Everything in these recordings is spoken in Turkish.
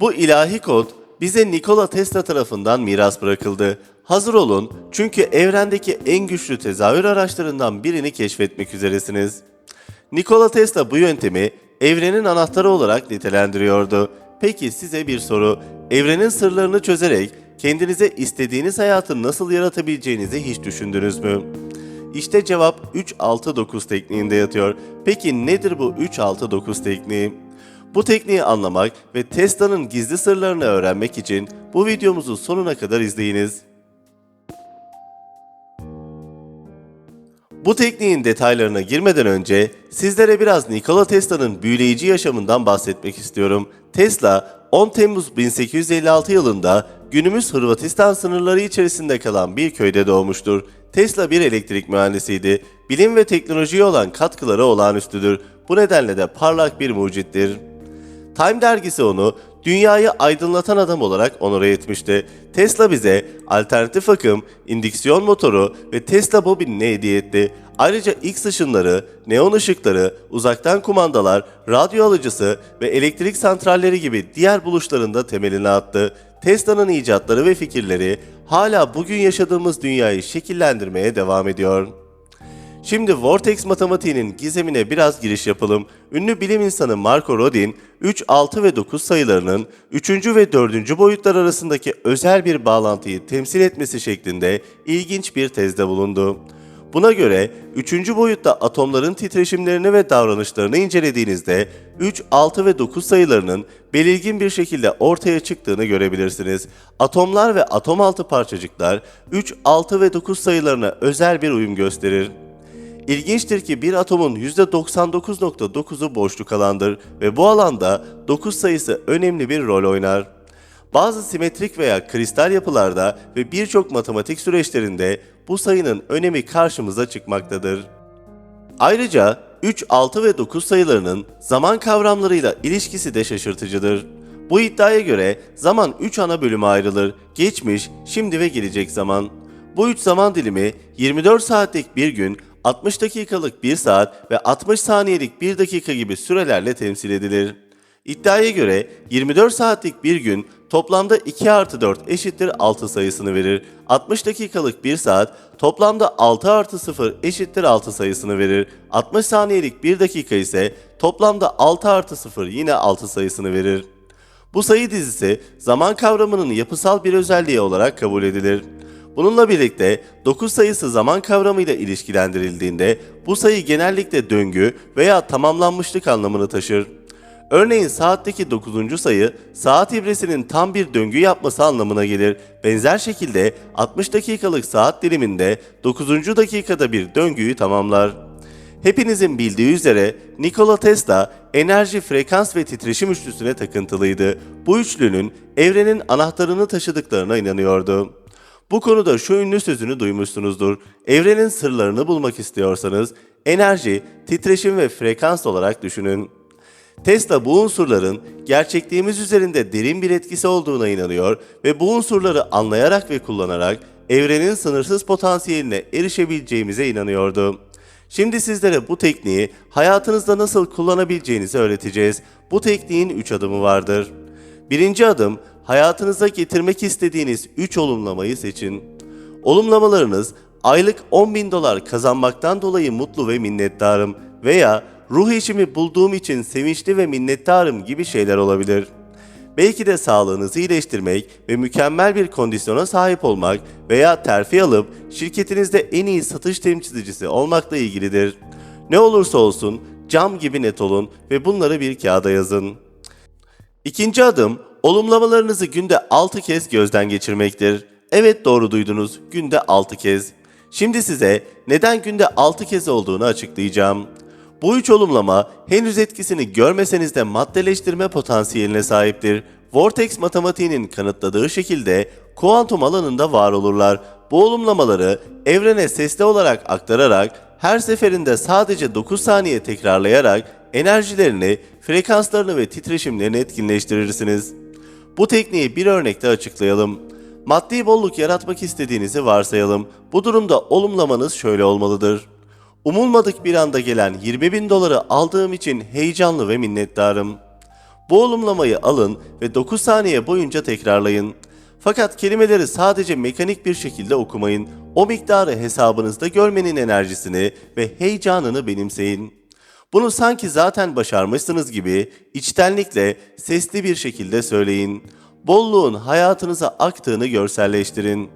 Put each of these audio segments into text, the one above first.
Bu ilahi kod bize Nikola Tesla tarafından miras bırakıldı. Hazır olun çünkü evrendeki en güçlü tezahür araçlarından birini keşfetmek üzeresiniz. Nikola Tesla bu yöntemi evrenin anahtarı olarak nitelendiriyordu. Peki size bir soru. Evrenin sırlarını çözerek kendinize istediğiniz hayatı nasıl yaratabileceğinizi hiç düşündünüz mü? İşte cevap 3-6-9 tekniğinde yatıyor. Peki nedir bu 3-6-9 tekniği? Bu tekniği anlamak ve Tesla'nın gizli sırlarını öğrenmek için bu videomuzu sonuna kadar izleyiniz. Bu tekniğin detaylarına girmeden önce sizlere biraz Nikola Tesla'nın büyüleyici yaşamından bahsetmek istiyorum. Tesla 10 Temmuz 1856 yılında günümüz Hırvatistan sınırları içerisinde kalan bir köyde doğmuştur. Tesla bir elektrik mühendisiydi. Bilim ve teknolojiye olan katkıları olağanüstüdür. Bu nedenle de parlak bir mucittir. Time dergisi onu dünyayı aydınlatan adam olarak onore etmişti. Tesla bize alternatif akım, indüksiyon motoru ve Tesla bobinini hediye etti. Ayrıca X ışınları, neon ışıkları, uzaktan kumandalar, radyo alıcısı ve elektrik santralleri gibi diğer buluşlarında temelini attı. Tesla'nın icatları ve fikirleri hala bugün yaşadığımız dünyayı şekillendirmeye devam ediyor. Şimdi Vortex matematiğinin gizemine biraz giriş yapalım. Ünlü bilim insanı Marco Rodin, 3, 6 ve 9 sayılarının 3. ve 4. boyutlar arasındaki özel bir bağlantıyı temsil etmesi şeklinde ilginç bir tezde bulundu. Buna göre 3. boyutta atomların titreşimlerini ve davranışlarını incelediğinizde 3, 6 ve 9 sayılarının belirgin bir şekilde ortaya çıktığını görebilirsiniz. Atomlar ve atom altı parçacıklar 3, 6 ve 9 sayılarına özel bir uyum gösterir. İlginçtir ki bir atomun %99.9'u boşluk alandır ve bu alanda 9 sayısı önemli bir rol oynar. Bazı simetrik veya kristal yapılarda ve birçok matematik süreçlerinde bu sayının önemi karşımıza çıkmaktadır. Ayrıca 3, 6 ve 9 sayılarının zaman kavramlarıyla ilişkisi de şaşırtıcıdır. Bu iddiaya göre zaman 3 ana bölüme ayrılır. Geçmiş, şimdi ve gelecek zaman. Bu üç zaman dilimi 24 saatlik bir gün, 60 dakikalık 1 saat ve 60 saniyelik 1 dakika gibi sürelerle temsil edilir. İddiaya göre 24 saatlik bir gün toplamda 2 artı 4 eşittir 6 sayısını verir. 60 dakikalık 1 saat toplamda 6 artı 0 eşittir 6 sayısını verir. 60 saniyelik 1 dakika ise toplamda 6 artı 0 yine 6 sayısını verir. Bu sayı dizisi zaman kavramının yapısal bir özelliği olarak kabul edilir. Bununla birlikte 9 sayısı zaman kavramıyla ilişkilendirildiğinde bu sayı genellikle döngü veya tamamlanmışlık anlamını taşır. Örneğin saatteki 9. sayı saat ibresinin tam bir döngü yapması anlamına gelir. Benzer şekilde 60 dakikalık saat diliminde 9. dakikada bir döngüyü tamamlar. Hepinizin bildiği üzere Nikola Tesla enerji, frekans ve titreşim üçlüsüne takıntılıydı. Bu üçlünün evrenin anahtarını taşıdıklarına inanıyordu. Bu konuda şu ünlü sözünü duymuşsunuzdur. Evrenin sırlarını bulmak istiyorsanız enerji, titreşim ve frekans olarak düşünün. Tesla bu unsurların gerçekliğimiz üzerinde derin bir etkisi olduğuna inanıyor ve bu unsurları anlayarak ve kullanarak evrenin sınırsız potansiyeline erişebileceğimize inanıyordu. Şimdi sizlere bu tekniği hayatınızda nasıl kullanabileceğinizi öğreteceğiz. Bu tekniğin 3 adımı vardır. Birinci adım, hayatınıza getirmek istediğiniz 3 olumlamayı seçin. Olumlamalarınız, aylık 10 bin dolar kazanmaktan dolayı mutlu ve minnettarım veya ruh eşimi bulduğum için sevinçli ve minnettarım gibi şeyler olabilir. Belki de sağlığınızı iyileştirmek ve mükemmel bir kondisyona sahip olmak veya terfi alıp şirketinizde en iyi satış temsilcisi olmakla ilgilidir. Ne olursa olsun cam gibi net olun ve bunları bir kağıda yazın. İkinci adım, olumlamalarınızı günde 6 kez gözden geçirmektir. Evet doğru duydunuz, günde 6 kez. Şimdi size neden günde 6 kez olduğunu açıklayacağım. Bu üç olumlama henüz etkisini görmeseniz de maddeleştirme potansiyeline sahiptir. Vortex matematiğinin kanıtladığı şekilde kuantum alanında var olurlar. Bu olumlamaları evrene sesli olarak aktararak her seferinde sadece 9 saniye tekrarlayarak enerjilerini, frekanslarını ve titreşimlerini etkinleştirirsiniz. Bu tekniği bir örnekte açıklayalım. Maddi bolluk yaratmak istediğinizi varsayalım. Bu durumda olumlamanız şöyle olmalıdır. Umulmadık bir anda gelen 20 bin doları aldığım için heyecanlı ve minnettarım. Bu olumlamayı alın ve 9 saniye boyunca tekrarlayın. Fakat kelimeleri sadece mekanik bir şekilde okumayın. O miktarı hesabınızda görmenin enerjisini ve heyecanını benimseyin. Bunu sanki zaten başarmışsınız gibi içtenlikle sesli bir şekilde söyleyin. Bolluğun hayatınıza aktığını görselleştirin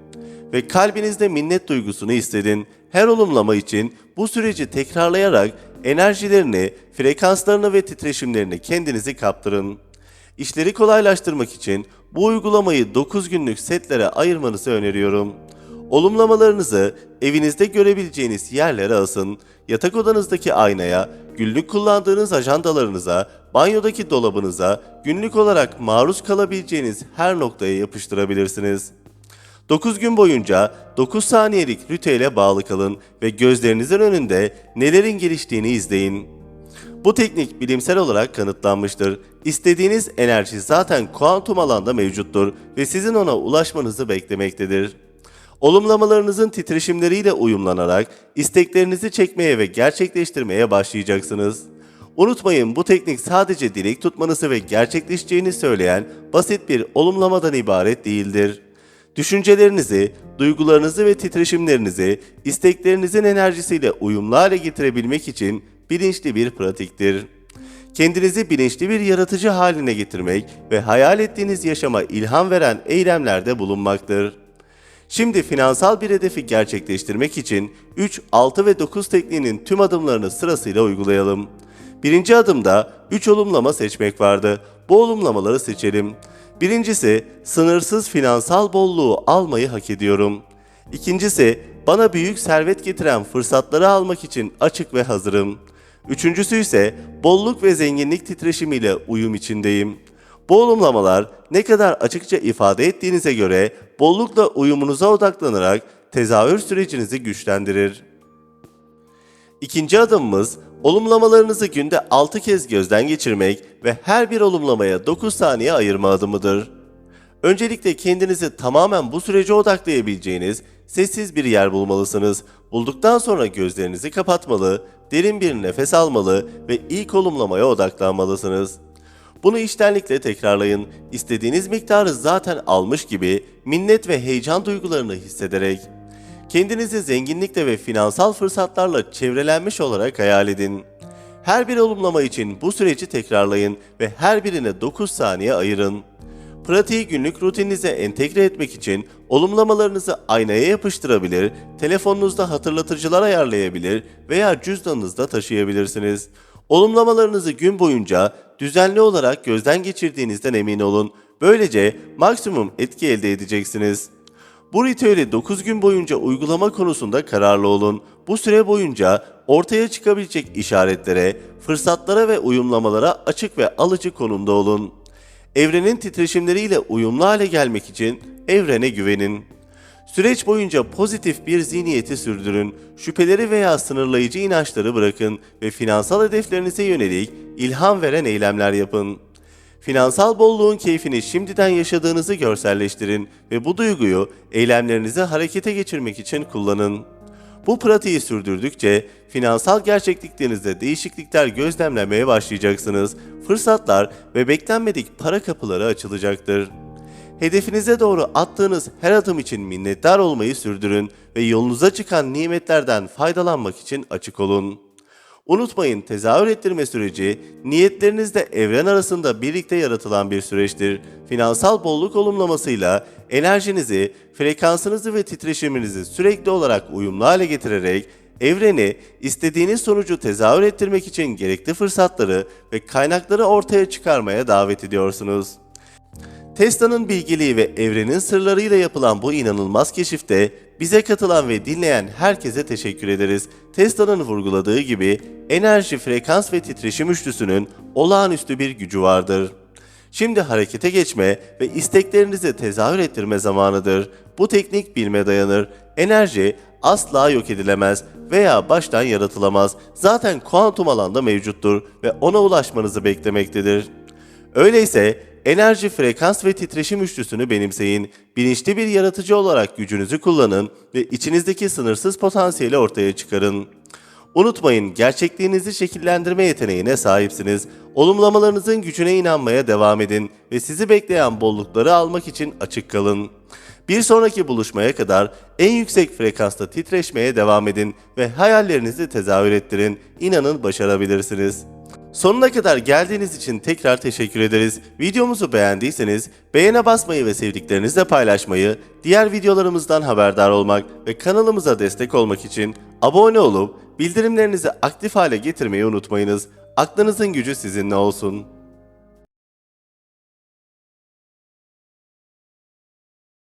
ve kalbinizde minnet duygusunu hissedin. Her olumlama için bu süreci tekrarlayarak enerjilerini, frekanslarını ve titreşimlerini kendinizi kaptırın. İşleri kolaylaştırmak için bu uygulamayı 9 günlük setlere ayırmanızı öneriyorum. Olumlamalarınızı evinizde görebileceğiniz yerlere asın. Yatak odanızdaki aynaya, günlük kullandığınız ajandalarınıza, banyodaki dolabınıza, günlük olarak maruz kalabileceğiniz her noktaya yapıştırabilirsiniz. 9 gün boyunca 9 saniyelik ritüele bağlı kalın ve gözlerinizin önünde nelerin geliştiğini izleyin. Bu teknik bilimsel olarak kanıtlanmıştır. İstediğiniz enerji zaten kuantum alanda mevcuttur ve sizin ona ulaşmanızı beklemektedir. Olumlamalarınızın titreşimleriyle uyumlanarak isteklerinizi çekmeye ve gerçekleştirmeye başlayacaksınız. Unutmayın bu teknik sadece dilek tutmanızı ve gerçekleşeceğini söyleyen basit bir olumlamadan ibaret değildir. Düşüncelerinizi, duygularınızı ve titreşimlerinizi isteklerinizin enerjisiyle uyumlu hale getirebilmek için bilinçli bir pratiktir. Kendinizi bilinçli bir yaratıcı haline getirmek ve hayal ettiğiniz yaşama ilham veren eylemlerde bulunmaktır. Şimdi finansal bir hedefi gerçekleştirmek için 3, 6 ve 9 tekniğinin tüm adımlarını sırasıyla uygulayalım. Birinci adımda 3 olumlama seçmek vardı. Bu olumlamaları seçelim. Birincisi, sınırsız finansal bolluğu almayı hak ediyorum. İkincisi, bana büyük servet getiren fırsatları almak için açık ve hazırım. Üçüncüsü ise bolluk ve zenginlik titreşimiyle uyum içindeyim. Bu olumlamalar ne kadar açıkça ifade ettiğinize göre bollukla uyumunuza odaklanarak tezahür sürecinizi güçlendirir. İkinci adımımız olumlamalarınızı günde 6 kez gözden geçirmek ve her bir olumlamaya 9 saniye ayırma adımıdır. Öncelikle kendinizi tamamen bu sürece odaklayabileceğiniz sessiz bir yer bulmalısınız. Bulduktan sonra gözlerinizi kapatmalı, derin bir nefes almalı ve ilk olumlamaya odaklanmalısınız. Bunu içtenlikle tekrarlayın. İstediğiniz miktarı zaten almış gibi minnet ve heyecan duygularını hissederek. Kendinizi zenginlikle ve finansal fırsatlarla çevrelenmiş olarak hayal edin. Her bir olumlama için bu süreci tekrarlayın ve her birine 9 saniye ayırın. Pratiği günlük rutininize entegre etmek için olumlamalarınızı aynaya yapıştırabilir, telefonunuzda hatırlatıcılar ayarlayabilir veya cüzdanınızda taşıyabilirsiniz. Olumlamalarınızı gün boyunca düzenli olarak gözden geçirdiğinizden emin olun. Böylece maksimum etki elde edeceksiniz. Bu ritüeli 9 gün boyunca uygulama konusunda kararlı olun. Bu süre boyunca ortaya çıkabilecek işaretlere, fırsatlara ve uyumlamalara açık ve alıcı konumda olun. Evrenin titreşimleriyle uyumlu hale gelmek için evrene güvenin. Süreç boyunca pozitif bir zihniyeti sürdürün, şüpheleri veya sınırlayıcı inançları bırakın ve finansal hedeflerinize yönelik ilham veren eylemler yapın. Finansal bolluğun keyfini şimdiden yaşadığınızı görselleştirin ve bu duyguyu eylemlerinizi harekete geçirmek için kullanın. Bu pratiği sürdürdükçe finansal gerçekliklerinizde değişiklikler gözlemlemeye başlayacaksınız. Fırsatlar ve beklenmedik para kapıları açılacaktır. Hedefinize doğru attığınız her adım için minnettar olmayı sürdürün ve yolunuza çıkan nimetlerden faydalanmak için açık olun. Unutmayın tezahür ettirme süreci niyetlerinizle evren arasında birlikte yaratılan bir süreçtir. Finansal bolluk olumlamasıyla enerjinizi, frekansınızı ve titreşiminizi sürekli olarak uyumlu hale getirerek evreni istediğiniz sonucu tezahür ettirmek için gerekli fırsatları ve kaynakları ortaya çıkarmaya davet ediyorsunuz. Tesla'nın bilgeliği ve evrenin sırlarıyla yapılan bu inanılmaz keşifte bize katılan ve dinleyen herkese teşekkür ederiz. Tesla'nın vurguladığı gibi enerji, frekans ve titreşim üçlüsünün olağanüstü bir gücü vardır. Şimdi harekete geçme ve isteklerinizi tezahür ettirme zamanıdır. Bu teknik bilme dayanır. Enerji asla yok edilemez veya baştan yaratılamaz. Zaten kuantum alanda mevcuttur ve ona ulaşmanızı beklemektedir. Öyleyse enerji, frekans ve titreşim üçlüsünü benimseyin. Bilinçli bir yaratıcı olarak gücünüzü kullanın ve içinizdeki sınırsız potansiyeli ortaya çıkarın. Unutmayın gerçekliğinizi şekillendirme yeteneğine sahipsiniz. Olumlamalarınızın gücüne inanmaya devam edin ve sizi bekleyen bollukları almak için açık kalın. Bir sonraki buluşmaya kadar en yüksek frekansta titreşmeye devam edin ve hayallerinizi tezahür ettirin. İnanın başarabilirsiniz. Sonuna kadar geldiğiniz için tekrar teşekkür ederiz. Videomuzu beğendiyseniz beğene basmayı ve sevdiklerinizle paylaşmayı, diğer videolarımızdan haberdar olmak ve kanalımıza destek olmak için abone olup bildirimlerinizi aktif hale getirmeyi unutmayınız. Aklınızın gücü sizinle olsun.